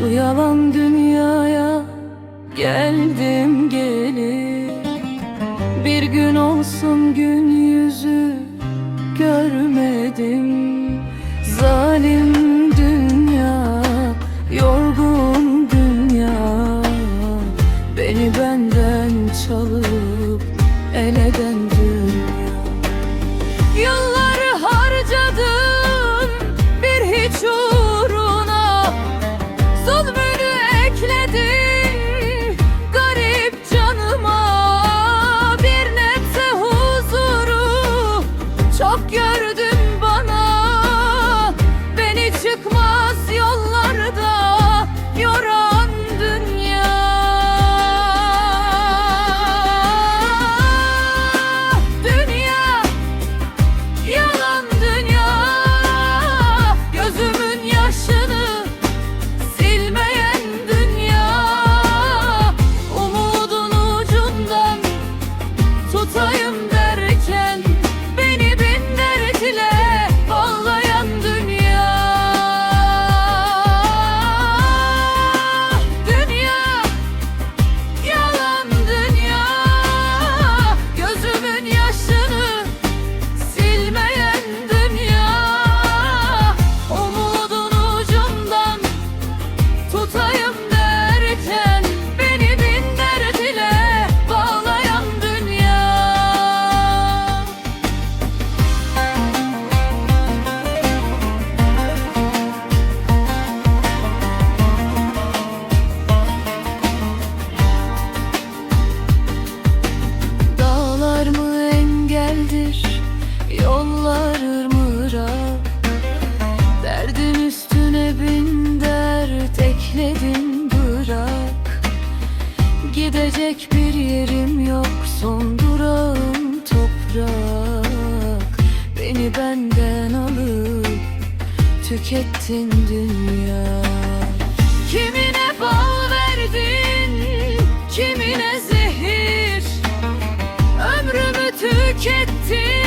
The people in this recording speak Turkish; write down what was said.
Şu yalan dünyaya geldim gelip Bir gün olsun gün Yollar mıra Derdin üstüne bin dert ekledin bırak. Gidecek bir yerim yok son durağım toprak. Beni benden alıp tükettin dünya. Kimine bağ verdin, kimine zehir. Ömrümü tükettin.